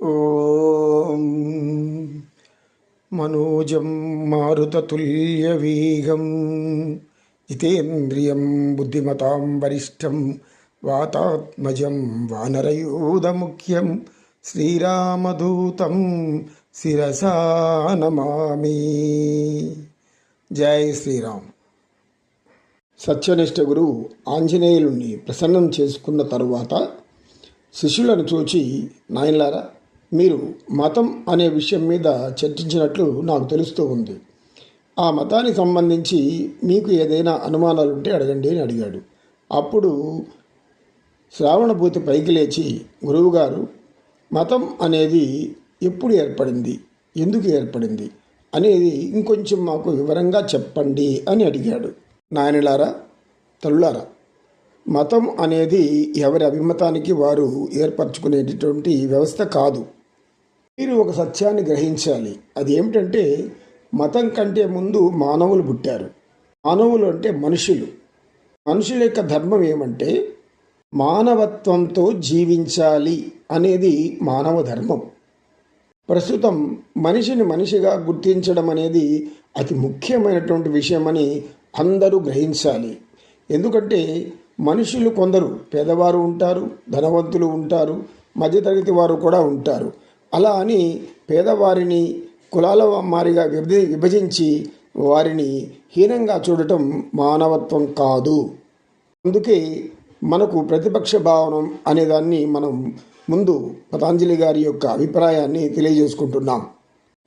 ॐ मनोजं मारुततुल्यवेगं जितेन्द्रियं बुद्धिमतां वरिष्ठं वातात्मजं वानरयूधमुख्यं श्रीरामदूतं శిరసా నమామి జై శ్రీరామ్ సత్యనిష్ట గురువు ఆంజనేయులుని ప్రసన్నం చేసుకున్న తరువాత శిష్యులను చూచి నాయనలారా మీరు మతం అనే విషయం మీద చర్చించినట్లు నాకు తెలుస్తూ ఉంది. ఆ మతానికి సంబంధించి మీకు ఏదైనా అనుమానాలు ఉంటే అడగండి అని అడిగాడు. అప్పుడు శ్రావణభూతి పైకి లేచి గురువుగారు మతం అనేది ఎప్పుడు ఏర్పడింది? ఎందుకు ఏర్పడింది? అనేది ఇంకొంచెం మాకు వివరంగా చెప్పండి అని అడిగాడు. నాయనలారా తల్లులారా మతం అనేది ఎవరి అభిమతానికి వారు ఏర్పరచుకునేటటువంటి వ్యవస్థ కాదు. మీరు ఒక సత్యాన్ని గ్రహించాలి. అది ఏమిటంటే మతం కంటే ముందు మానవులు పుట్టారు. మానవులు అంటే మనుషులు. మనుషుల యొక్క ధర్మం ఏమంటే మానవత్వంతో జీవించాలి అనేది మానవ ధర్మం. ప్రస్తుతం మనిషిని మనిషిగా గుర్తించడం అనేది అతి ముఖ్యమైనటువంటి విషయమని అందరూ గ్రహించాలి. ఎందుకంటే మనుషులు కొందరు పేదవారు ఉంటారు ధనవంతులు ఉంటారు మధ్యతరగతి వారు కూడా ఉంటారు. అలా అని పేదవారిని కులాల మారిగా విభజ విభజించి వారిని హీనంగా చూడటం మానవత్వం కాదు. అందుకే మనకు ప్రతిపక్ష భావనం అనేదాన్ని మనం ముందు పతాంజలి గారి యొక్క అభిప్రాయాన్ని తెలియజేసుకుంటున్నాం.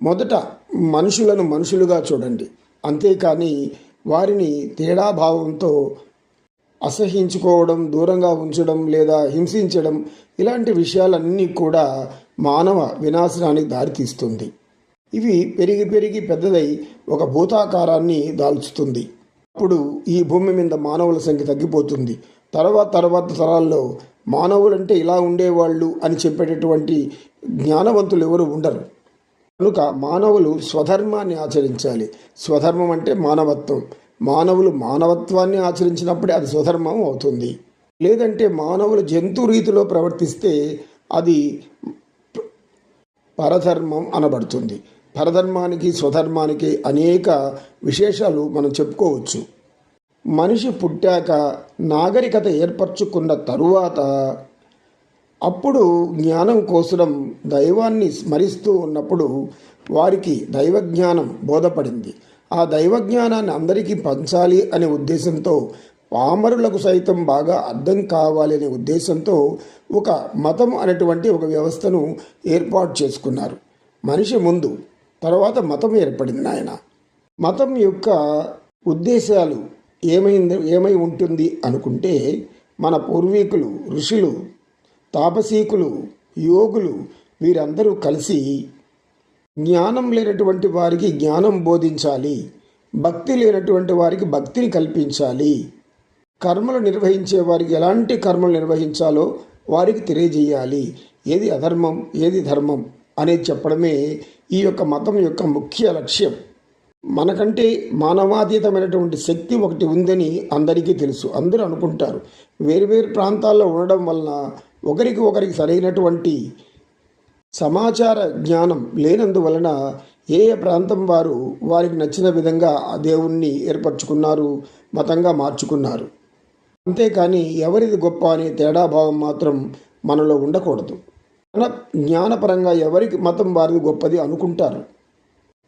మొదట మనుషులను మనుషులుగా చూడండి. అంతేకాని వారిని తేడా భావంతో అసహించుకోవడం దూరంగా ఉంచడం లేదా హింసించడం ఇలాంటి విషయాలన్నీ కూడా మానవ వినాశనానికి దారితీస్తుంది. ఇవి పెరిగి పెరిగి పెద్దదై ఒక భూతాకారాన్ని దాల్చుతుంది. అప్పుడు ఈ భూమి మీద మానవుల సంఖ్య తగ్గిపోతుంది. తర్వాత తర్వాత తరాల్లో మానవులంటే ఇలా ఉండేవాళ్ళు అని చెప్పేటటువంటి జ్ఞానవంతులు ఎవరు ఉండరు. కనుక మానవులు స్వధర్మాన్ని ఆచరించాలి. స్వధర్మం అంటే మానవత్వం. మానవులు మానవత్వాన్ని ఆచరించినప్పుడే అది స్వధర్మం అవుతుంది. లేదంటే మానవులు జంతు రీతిలో ప్రవర్తిస్తే అది పరధర్మం అనబడుతుంది. పరధర్మానికి స్వధర్మానికి అనేక విశేషాలు మనం చెప్పుకోవచ్చు. మనిషి పుట్టాక నాగరికత ఏర్పరచుకున్న తరువాత అప్పుడు జ్ఞానం కోసడం దైవాన్ని స్మరిస్తూ ఉన్నప్పుడు వారికి దైవజ్ఞానం బోధపడింది. ఆ దైవజ్ఞానాన్ని అందరికీ పంచాలి అనే ఉద్దేశంతో పామరులకు సైతం బాగా అర్థం కావాలి అనే ఉద్దేశంతో ఒక మతం అనేటువంటి ఒక వ్యవస్థను ఏర్పాటు చేసుకున్నారు. మనిషి ముందు తర్వాత మతం ఏర్పడింది ఆయన మతం యొక్క ఉద్దేశాలు ఏమైంది ఏమై ఉంటుంది అనుకుంటే మన పూర్వీకులు ఋషులు తాపసీకులు యోగులు వీరందరూ కలిసి జ్ఞానం లేనటువంటి వారికి జ్ఞానం బోధించాలి భక్తి లేనటువంటి వారికి భక్తిని కల్పించాలి. కర్మలు నిర్వహించే వారికి ఎలాంటి కర్మలు నిర్వహించాలో వారికి తెలియజేయాలి. ఏది అధర్మం ఏది ధర్మం అనేది చెప్పడమే ఈ యొక్క మతం యొక్క ముఖ్య లక్ష్యం. మనకంటే మానవాతీతమైనటువంటి శక్తి ఒకటి ఉందని అందరికీ తెలుసు. అందరూ అనుకుంటారు. వేరువేరు ప్రాంతాల్లో ఉండడం వలన ఒకరికి ఒకరికి సరైనటువంటి సమాచార జ్ఞానం లేనందువలన ఏ ఏ ప్రాంతం వారు వారికి నచ్చిన విధంగా ఆ దేవుణ్ణి ఏర్పరచుకున్నారు మతంగా మార్చుకున్నారు. అంతేకాని ఎవరిది గొప్ప అనే తేడాభావం మాత్రం మనలో ఉండకూడదు. మన జ్ఞానపరంగా ఎవరికి మతం వారిది గొప్పది అనుకుంటారు.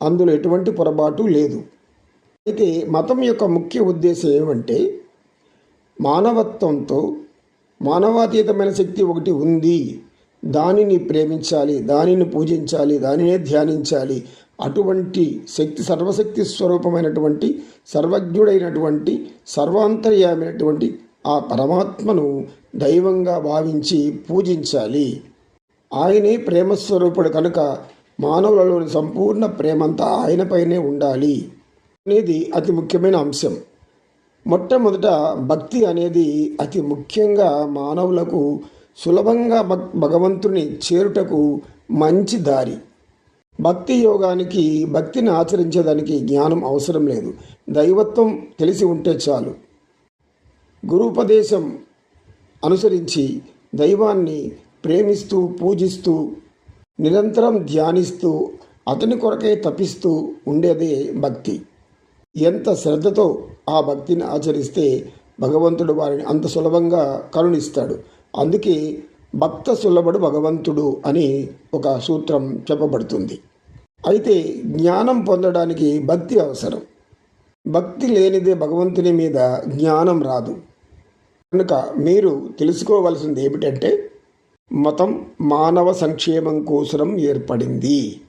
అందులో ఎటువంటి పొరపాటు లేదు. అయితే మతం యొక్క ముఖ్య ఉద్దేశం ఏమంటే మానవత్వంతో మానవాతీతమైన శక్తి ఒకటి ఉంది. దానిని ప్రేమించాలి దానిని పూజించాలి దానినే ధ్యానించాలి. అటువంటి శక్తి సర్వశక్తి స్వరూపమైనటువంటి సర్వజ్ఞుడైనటువంటి సర్వాంతర్యమైనటువంటి ఆ పరమాత్మను దైవంగా భావించి పూజించాలి. ఆయనే ప్రేమస్వరూపుడు కనుక మానవులలోని సంపూర్ణ ప్రేమంతా ఆయనపైనే ఉండాలి అనేది అతి ముఖ్యమైన అంశం. మొట్టమొదట భక్తి అనేది అతి ముఖ్యంగా మానవులకు సులభంగా భగవంతుని చేరుటకు మంచి దారి. భక్తి యోగానికి భక్తిని ఆచరించేదానికి జ్ఞానం అవసరం లేదు. దైవత్వం తెలిసి ఉంటే చాలు. గురుపదేశం అనుసరించి దైవాన్ని ప్రేమిస్తూ పూజిస్తూ నిరంతరం ధ్యానిస్తూ అతని కొరకే తపిస్తూ ఉండేదే భక్తి. ఎంత శ్రద్ధతో ఆ భక్తిని ఆచరిస్తే భగవంతుడు వారిని అంత సులభంగా కరుణిస్తాడు. అందుకే భక్త సులభుడు భగవంతుడు అని ఒక సూత్రం చెప్పబడుతుంది. అయితే జ్ఞానం పొందడానికి భక్తి అవసరం. భక్తి లేనిదే భగవంతుని మీద జ్ఞానం రాదు. కనుక మీరు తెలుసుకోవలసింది ఏమిటంటే మతం మానవ సంక్షేమం కోసరం ఏర్పడింది.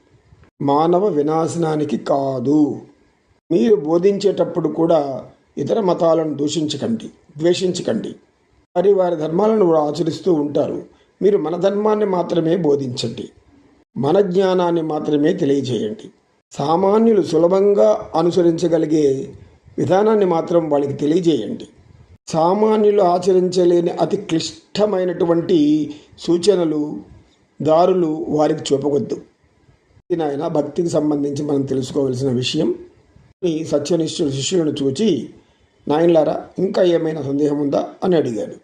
మానవ వినాశనానికి కాదు. మీరు బోధించేటప్పుడు కూడా ఇతర మతాలను దూషించకండి ద్వేషించకండి. మరి వారి ధర్మాలను ఆచరిస్తూ ఉంటారు. మీరు మన ధర్మాన్ని మాత్రమే బోధించండి. మన జ్ఞానాన్ని మాత్రమే తెలియజేయండి. సామాన్యులు సులభంగా అనుసరించగలిగే విధానాన్ని మాత్రం వాళ్ళకి తెలియజేయండి. సామాన్యులు ఆచరించలేని అతి క్లిష్టమైనటువంటి సూచనలు దారులు వారికి చూపవద్దు ఇది నాయన భక్తికి సంబంధించి మనం తెలుసుకోవలసిన విషయం. ఈ సత్యనిష్ఠుడు శిష్యులను చూచి నాయనలారా ఇంకా ఏమైనా సందేహం ఉందా? అని అడిగాడు.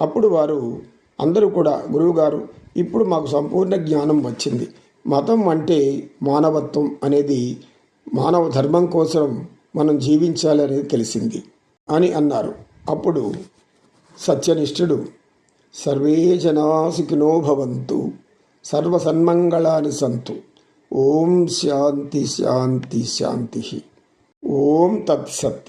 అప్పుడు వారు అందరూ కూడా గురువుగారు ఇప్పుడు మాకు సంపూర్ణ జ్ఞానం వచ్చింది. మతం అంటే మానవత్వం అనేది మానవ ధర్మం కోసం మనం జీవించాలి అనేది తెలిసింది అని అన్నారు. అప్పుడు సత్యనిష్ఠుడు సర్వే జనాసుకినో భవంతు సర్వసన్మంగళాని సంతు ఓం శాంతి శాంతి శాంతి ఓం తత్సత్